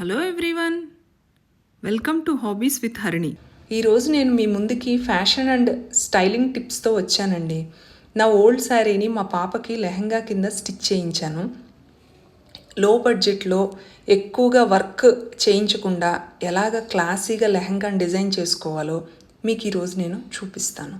Hello everyone welcome to hobbies with Harini ఈరోజు నేను మీ ముందుకి ఫ్యాషన్ అండ్ స్టైలింగ్ టిప్స్తో వచ్చానండి. నా ఓల్డ్ శారీని మా పాపకి లెహంగా కింద స్టిచ్ చేయించాను. లో బడ్జెట్లో ఎక్కువగా వర్క్ చేయించకుండా ఎలాగ క్లాసీగా లెహంగా డిజైన్ చేసుకోవాలో మీకు ఈరోజు నేను చూపిస్తాను.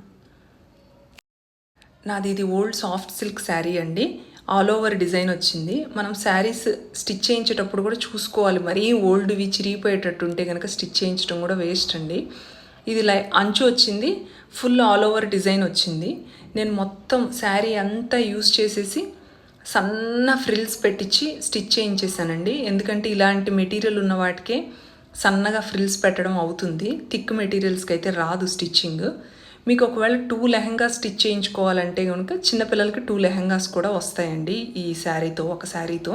నాది ఇది ఓల్డ్ సాఫ్ట్ సిల్క్ శారీ అండి. ఆల్ ఓవర్ డిజైన్ వచ్చింది. మనం శారీస్ స్టిచ్ చేయించేటప్పుడు కూడా చూసుకోవాలి. మరీ ఓల్డ్వి చిరిగిపోయేటట్టు ఉంటే కనుక స్టిచ్ చేయించడం కూడా వేస్ట్ అండి. ఇది లై అంచు వచ్చింది. ఫుల్ ఆల్ ఓవర్ డిజైన్ వచ్చింది. నేను మొత్తం శారీ అంతా యూస్ చేసేసి సన్న ఫ్రిల్స్ పెట్టించి స్టిచ్ చేయించేసానండి. ఎందుకంటే ఇలాంటి మెటీరియల్ ఉన్న వాటికే సన్నగా ఫ్రిల్స్ పెట్టడం అవుతుంది. థిక్ మెటీరియల్స్కి అయితే రాదు స్టిచ్చింగ్ మీకు ఒకవేళ టూ లెహంగా స్టిచ్ చేయించుకోవాలంటే కనుక చిన్నపిల్లలకి టూ లెహంగాస్ కూడా వస్తాయండి ఈ శారీతో ఒక శారీతో.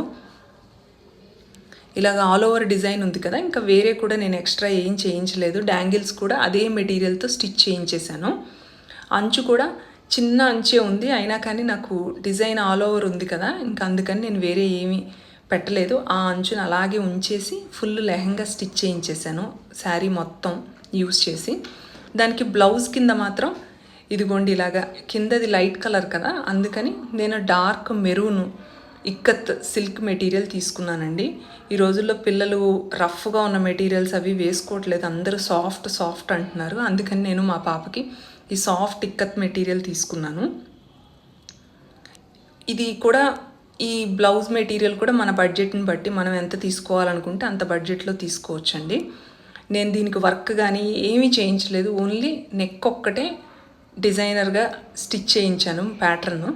ఇలాగ ఆల్ ఓవర్ డిజైన్ ఉంది కదా ఇంకా వేరే కూడా నేను ఎక్స్ట్రా ఏం చేయించలేదు. డ్యాంగిల్స్ కూడా అదే మెటీరియల్తో స్టిచ్ చేయించేశాను. అంచు కూడా చిన్న అంచే ఉంది అయినా కానీ నాకు డిజైన్ ఆల్ ఓవర్ ఉంది కదా ఇంకా అందుకని నేను వేరే ఏమీ పెట్టలేదు. ఆ అంచుని అలాగే ఉంచేసి ఫుల్ లెహంగా స్టిచ్ చేయించేశాను శారీ మొత్తం యూస్ చేసి. దానికి బ్లౌజ్ కింద మాత్రం ఇదిగోండి ఇలాగా కిందది లైట్ కలర్ కదా అందుకని నేను dark maroon ikat silk material తీసుకున్నానండి. ఈ రోజుల్లో పిల్లలు రఫ్గా ఉన్న మెటీరియల్స్ అవి వేసుకోవట్లేదు అందరూ సాఫ్ట్ సాఫ్ట్ అంటున్నారు. అందుకని నేను మా పాపకి ఈ సాఫ్ట్ ఇక్కత్ మెటీరియల్ తీసుకున్నాను. ఇది కూడా ఈ బ్లౌజ్ మెటీరియల్ కూడా మన బడ్జెట్ని బట్టి మనం ఎంత తీసుకోవాలనుకుంటే అంత బడ్జెట్లో తీసుకోవచ్చండి. నేను దీనికి వర్క్ కానీ ఏమీ చేయించలేదు. ఓన్లీ నెక్ ఒక్కటే డిజైనర్గా స్టిచ్ చేయించాను ప్యాటర్న్.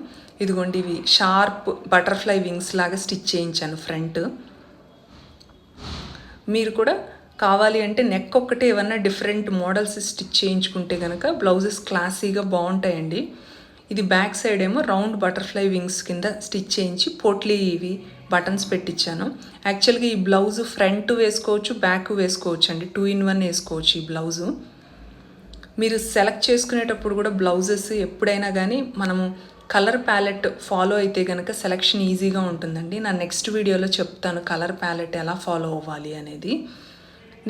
ఇదిగోండి ఇవి షార్ప్ బటర్ఫ్లై వింగ్స్ లాగా స్టిచ్ చేయించాను ఫ్రంట్. మీరు కూడా కావాలి అంటే నెక్ ఒక్కటే ఏమన్నా డిఫరెంట్ మోడల్స్ స్టిచ్ చేయించుకుంటే కనుక బ్లౌజెస్ క్లాసీగా బాగుంటాయండి. ఇది బ్యాక్ సైడ్ ఏమో రౌండ్ బటర్ఫ్లై వింగ్స్ కింద స్టిచ్ చేయించి పోట్లీ ఇవి బటన్స్ పెట్టించాను యాక్చువల్గా ఈ బ్లౌజ్ ఫ్రంట్ వేసుకోవచ్చు బ్యాక్ వేసుకోవచ్చు అండి టూ ఇన్ వన్ వేసుకోవచ్చు ఈ బ్లౌజు. మీరు సెలెక్ట్ చేసుకునేటప్పుడు కూడా బ్లౌజెస్ ఎప్పుడైనా కానీ మనము కలర్ ప్యాలెట్ ఫాలో అయితే కనుక సెలెక్షన్ ఈజీగా ఉంటుందండి. నా నెక్స్ట్ వీడియోలో చెప్తాను కలర్ ప్యాలెట్ ఎలా ఫాలో అవ్వాలి అనేది.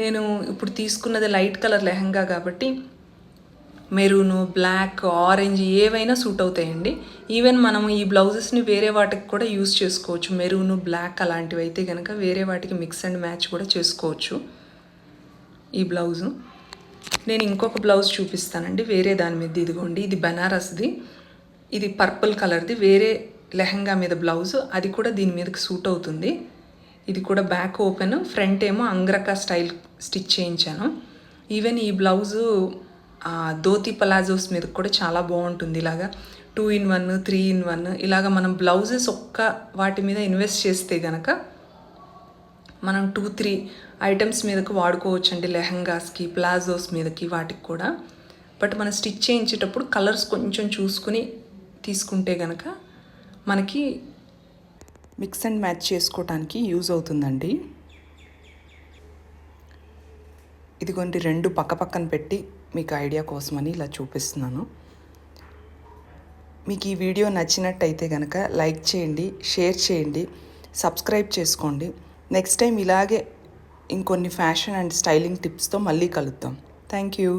నేను ఇప్పుడు తీసుకున్నది లైట్ కలర్ లెహంగా కాబట్టి మెరూను బ్లాక్ ఆరెంజ్ ఏవైనా సూట్ అవుతాయండి. ఈవెన్ మనం ఈ బ్లౌజెస్ని వేరే వాటికి కూడా యూస్ చేసుకోవచ్చు. మెరూను బ్లాక్ అలాంటివి అయితే కనుక వేరే వాటికి మిక్స్ అండ్ మ్యాచ్ కూడా చేసుకోవచ్చు. ఈ బ్లౌజు నేను ఇంకొక బ్లౌజ్ చూపిస్తానండి. వేరే దాని మీద ఇదిగోండి. ఇది బనారస్ది. ఇది పర్పుల్ కలర్ది వేరే లెహంగా మీద బ్లౌజ్ అది కూడా దీని మీదకి సూట్ అవుతుంది. ఇది కూడా బ్యాక్ ఓపెన్ ఫ్రంట్ ఏమో అంగ్రక స్టైల్ స్టిచ్ చేయించాను. ఈవెన్ ఈ బ్లౌజు ధోతి పలాజోస్ మీద కూడా చాలా బాగుంటుంది ఇలాగా. Two in one three in one ఇలాగ మనం బ్లౌజెస్ ఒక్క వాటి మీద ఇన్వెస్ట్ చేస్తే గనక మనం టూ త్రీ ఐటమ్స్ మీదకి వాడుకోవచ్చు అండి లెహంగాస్కి ప్లాజోస్ మీదకి వాటికి కూడా. బట్ మనం స్టిచ్ చేయించేటప్పుడు కలర్స్ కొంచెం చూసుకుని తీసుకుంటే కనుక మనకి మిక్స్ అండ్ మ్యాచ్ చేసుకోవటానికి యూజ్ అవుతుందండి. ఇదిగోండి రెండు పక్క పక్కన పెట్టి మీకు ఐడియా కోసమని ఇలా చూపిస్తున్నాను. మీకు ఈ వీడియో నచ్చినట్టయితే కనుక లైక్ చేయండి షేర్ చేయండి సబ్స్క్రైబ్ చేసుకోండి. నెక్స్ట్ టైం ఇలాగే ఇంకొన్ని ఫ్యాషన్ అండ్ స్టైలింగ్ టిప్స్తో మళ్ళీ కలుద్దాం. Thank you.